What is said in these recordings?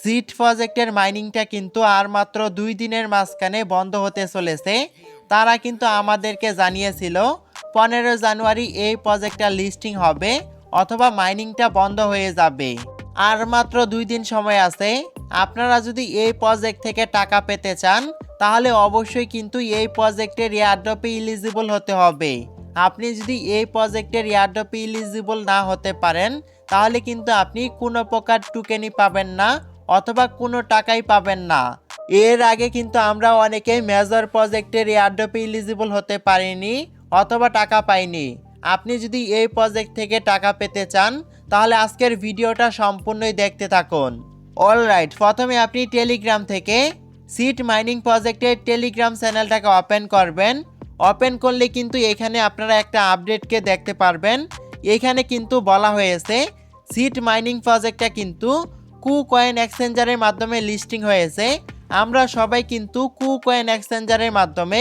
Seat প্রজেক্টের মাইনিংটা কিন্তু আর মাত্র দুই দিনের মাঝখানে বন্ধ হতে চলেছে। তারা কিন্তু আমাদেরকে জানিয়েছিল, পনেরো জানুয়ারি এই প্রজেক্টটা লিস্টিং হবে অথবা মাইনিংটা বন্ধ হয়ে যাবে। আর মাত্র দুই দিন সময় আছে। আপনারা যদি এই প্রজেক্ট থেকে টাকা পেতে চান, তাহলে অবশ্যই কিন্তু এই প্রজেক্টের এয়ারড্রপে ইলিজিবল হতে হবে। আপনি যদি এই প্রজেক্টের এয়ারড্রপে ইলিজিবল না হতে পারেন, তাহলে কিন্তু আপনি কোনো প্রকার টুকেনি পাবেন না। অথবা কোনো টাকাই পাবেন না। এর আগে কিন্তু আমরা অনেকেই মেজর প্রজেক্টের এয়ারড্রপে ইলিজিবল হতে পারিনি অথবা টাকা পাইনি। আপনি যদি এই প্রজেক্ট থেকে টাকা পেতে চান, তাহলে আজকের ভিডিওটা সম্পূর্ণই দেখতে থাকুন। অলরাইট প্রথমে আপনি টেলিগ্রাম থেকে সিট মাইনিং প্রজেক্টের টেলিগ্রাম চ্যানেলটাকে ওপেন করবেন। ওপেন করলে কিন্তু এখানে আপনারা একটা আপডেটকে দেখতে পারবেন। এখানে কিন্তু বলা হয়েছে সিট মাইনিং প্রজেক্টটা কিন্তু কু কয়েন এক্সচেঞ্জারের মাধ্যমে লিস্টিং হয়েছে। আমরা সবাই কিন্তু কু কয়েন এক্সচেঞ্জারের মাধ্যমে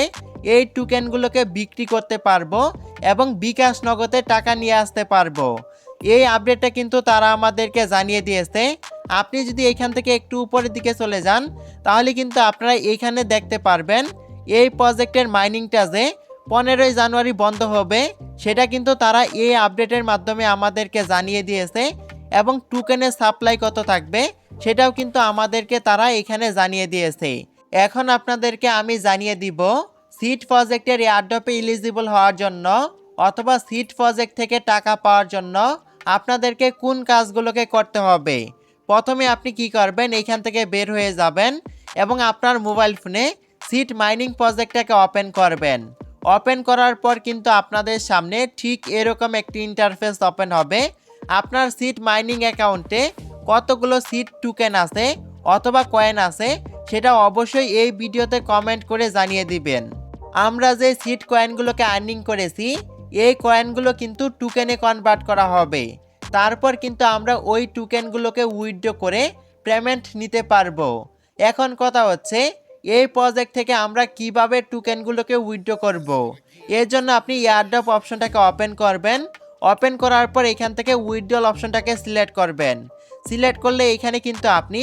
এই টোকেনগুলোকে বিক্রি করতে পারব এবং বিকাশ নগদে টাকা নিয়ে আসতে পারব। এই আপডেটটা কিন্তু তারা আমাদেরকে জানিয়ে দিয়েছে। আপনি যদি এখান থেকে একটু উপরের দিকে চলে যান, তাহলে কিন্তু আপনারা এইখানে দেখতে পারবেন, এই প্রজেক্টের মাইনিংটা যে পনেরোই জানুয়ারি বন্ধ হবে, সেটা কিন্তু তারা এই আপডেটের মাধ্যমে আমাদেরকে জানিয়ে দিয়েছে। এবং টোকেনের সাপ্লাই কত থাকবে, সেটাও কিন্তু আমাদেরকে তারা এখানে জানিয়ে দিয়েছে। এখন আপনাদেরকে আমি জানিয়ে দিব সিট প্রজেক্টের এয়ারড্রপে ইলিজিবল হওয়ার জন্য অথবা সিট প্রজেক্ট থেকে টাকা পাওয়ার জন্য আপনাদেরকে কোন কাজগুলোকে করতে হবে। প্রথমে আপনি কি করবেন এইখান থেকে বের হয়ে যাবেন এবং আপনার মোবাইল ফোনে সিট মাইনিং প্রজেক্টটাকে ওপেন করবেন। ওপেন করার পর কিন্তু আপনাদের সামনে ঠিক এরকম একটি ইন্টারফেস ওপেন হবে। আপনার সিট মাইনিং অ্যাকাউন্টে কতগুলো সিট টুকেন আছে অথবা কয়েন আছে সেটা অবশ্যই এই ভিডিওতে কমেন্ট করে জানিয়ে দিবেন। আমরা যে সিট কয়েনগুলোকে আর্নিং করেছি, এই কয়েনগুলো কিন্তু টুকেনে কনভার্ট করা হবে। তারপর কিন্তু আমরা ওই টুকেনগুলোকে উইথড্র করে পেমেন্ট নিতে পারব। এখন কথা হচ্ছে, এই প্রজেক্ট থেকে আমরা কীভাবে টুকেনগুলোকে উইথড্র করব। এর জন্য আপনি এয়ারড্রপ অপশনটাকে ওপেন করবেন। ওপেন করার পর এখান থেকে উইথড্রল অপশনটাকে সিলেক্ট করবেন। সিলেক্ট করলে এখানে কিন্তু আপনি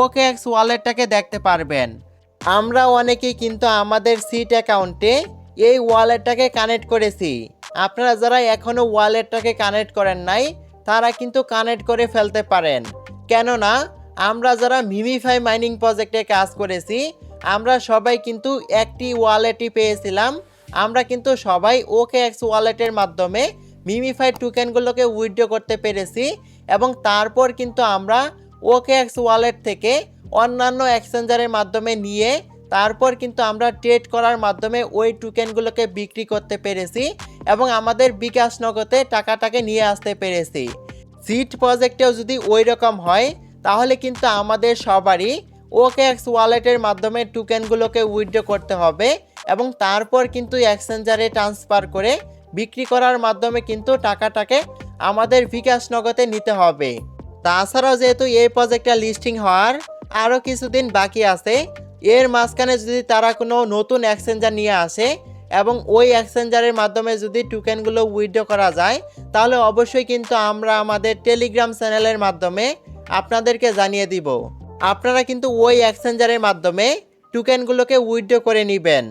ওকে এক্স ওয়ালেটটাকে দেখতে পারবেন। আমরা অনেকেই কিন্তু আমাদের সিট অ্যাকাউন্টে এই ওয়ালেটটাকে কানেক্ট করেছি। আপনারা যারা এখনও ওয়ালেটটাকে কানেক্ট করেন নাই, তারা কিন্তু কানেক্ট করে ফেলতে পারেন। কেননা, আমরা যারা মিমিফাই মাইনিং প্রজেক্টে কাজ করেছি, আমরা সবাই কিন্তু একটি ওয়ালেটই পেয়েছিলাম। আমরা কিন্তু সবাই ওকে এক্স ওয়ালেটের মাধ্যমে মিমিফাই টোকেনগুলোকে উইথড্র করতে পেরেছি এবং তারপর কিন্তু আমরা ওকে এক্স ওয়ালেট থেকে অন্যান্য এক্সচেঞ্জারের মাধ্যমে নিয়ে তারপর কিন্তু আমরা ট্রেড করার মাধ্যমে ওই টোকেনগুলোকে বিক্রি করতে পেরেছি এবং আমাদের বিকাশ নগদে টাকাটাকে নিয়ে আসতে পেরেছি। সিট প্রজেক্টেও যদি ওই রকম হয়, তাহলে কিন্তু আমাদের সবারই ওকে এক্স ওয়ালেটের মাধ্যমে টোকেনগুলোকে উইথড্র করতে হবে এবং তারপর কিন্তু এক্সচেঞ্জারে ট্রান্সফার করে বিক্রি করার মাধ্যমে কিন্তু টাকাটাকে আমাদের বিকাশ নগদে নিতে হবে। তাছাড়াও যেহেতু এই প্রজেক্টটা লিস্টিং হওয়ার আরও কিছুদিন বাকি আছে, এর মাঝখানে যদি তারা কোনো নতুন এক্সচেঞ্জার নিয়ে আসে এবং ওই এক্সচেঞ্জারের মাধ্যমে যদি টোকেনগুলো উইথড্র করা যায়, তাহলে অবশ্যই কিন্তু আমরা আমাদের টেলিগ্রাম চ্যানেলের মাধ্যমে আপনাদেরকে জানিয়ে দিব। আপনারা কিন্তু ওই এক্সচেঞ্জারের মাধ্যমে টোকেনগুলোকে উইথড্র করে নেবেন।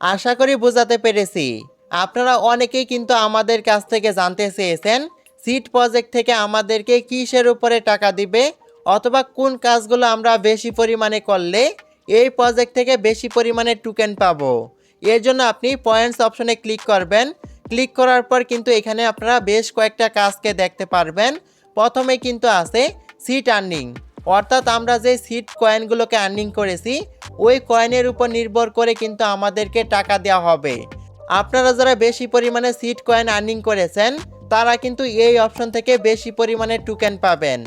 আশা করি বোঝাতে পেরেছি। আপনারা অনেকেই কিন্তু আমাদের কাছ থেকে জানতে চেয়েছেন সিট প্রজেক্ট থেকে আমাদেরকে কিসের উপরে টাকা দিবে, অথবা কোন কাজগুলো আমরা বেশি পরিমাণে করলে এই প্রজেক্ট থেকে বেশি পরিমাণে টোকেন পাবো। এর জন্য আপনি পয়েন্টস অপশনে ক্লিক করবেন। ক্লিক করার পর কিন্তু এখানে আপনারা বেশ কয়েকটা কাজকে দেখতে পারবেন। প্রথমে কিন্তু আছে সিট আর্নিং অর্থাৎ আমরা যে সিট কয়েনগুলোকে আর্নিং করেছি, ওই কয়েনের উপর নির্ভর করে কিন্তু আমাদেরকে টাকা দেওয়া হবে। আপনারা যারা বেশি পরিমাণে সিট কয়েন আর্নিং করেছেন, তারা কিন্তু এই অপশন থেকে বেশি পরিমাণে টোকেন পাবেন।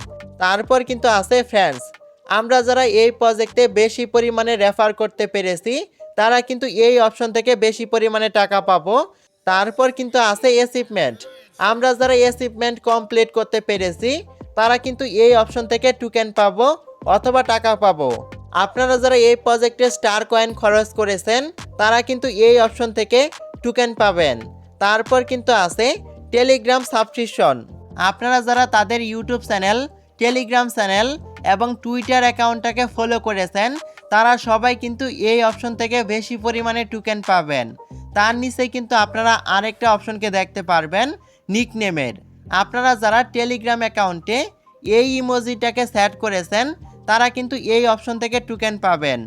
তারপর কিন্তু আছে ফ্রেন্ডস আমরা যারা এই প্রজেক্টে বেশি পরিমাণে রেফার করতে পেরেছি, তারা কিন্তু এই অপশন থেকে বেশি পরিমাণে টাকা পাবো। তারপর কিন্তু আছে অ্যাচিভমেন্ট আমরা যারা অ্যাচিভমেন্ট কমপ্লিট করতে পেরেছি, তারা কিন্তু এই অপশন থেকে টোকেন পাবো অথবা টাকা পাবো। আপনারা যারা এই প্রজেক্টে স্টার কয়েন খরচ করেছেন, তারা কিন্তু এই অপশন থেকে টোকেন পাবেন। তারপর কিন্তু আছে টেলিগ্রাম সাবস্ক্রিপশন আপনারা যারা তাদের ইউটিউব চ্যানেল টেলিগ্রাম চ্যানেল এবং টুইটার অ্যাকাউন্টটাকে ফলো করেছেন, তারা সবাই কিন্তু এই অপশন থেকে বেশি পরিমাণে টোকেন পাবেন। তার নিচে কিন্তু আপনারা আরেকটা অপশনকে দেখতে পারবেন নিকনেমের আপনারা যারা টেলিগ্রাম অ্যাকাউন্টে এই ইমোজিটাকে সেট করেছেন, তারা কিন্তু এই অপশন থেকে টোকেন পাবেন।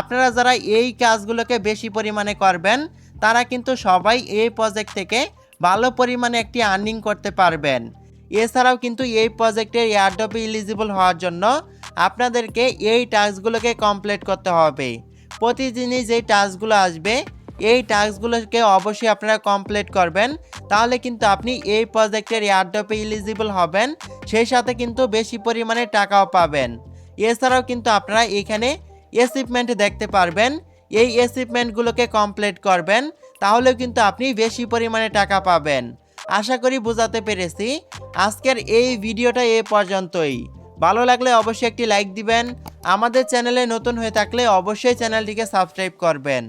আপনারা যারা এই কাজগুলোকে বেশি পরিমাণে করবেন তারা কিন্তু সবাই এই প্রজেক্ট থেকে ভালো পরিমাণে একটি আর্নিং করতে পারবেন। এছাড়াও কিন্তু এই প্রজেক্টের এয়ারডপে ইলিজিবল হওয়ার জন্য আপনাদেরকে এই টাস্কগুলোকে কমপ্লিট করতে হবে। প্রতিদিনই যেই টাস্কগুলো আসবে, এই টাস্কগুলোকে অবশ্যই আপনারা কমপ্লিট করবেন। তাহলে কিন্তু আপনি এই প্রজেক্টের এয়ারডপে ইলিজিবল হবেন, সেই সাথে কিন্তু বেশি পরিমাণে টাকাও পাবেন। এছাড়াও কিন্তু আপনারা এখানে অ্যাচিভমেন্ট দেখতে পারবেন। এই অ্যাচিভমেন্টগুলোকে কমপ্লিট করবেন তাহলে কিন্তু আপনি বেশি পরিমাণে টাকা পাবেন। আশা করি বোঝাতে পেরেছি। আজকের এই ভিডিওটা এ পর্যন্তই। ভালো লাগলে অবশ্যই একটি লাইক দিবেন। আমাদের চ্যানেলে নতুন হয়ে থাকলে অবশ্যই চ্যানেলটিকে সাবস্ক্রাইব করবেন।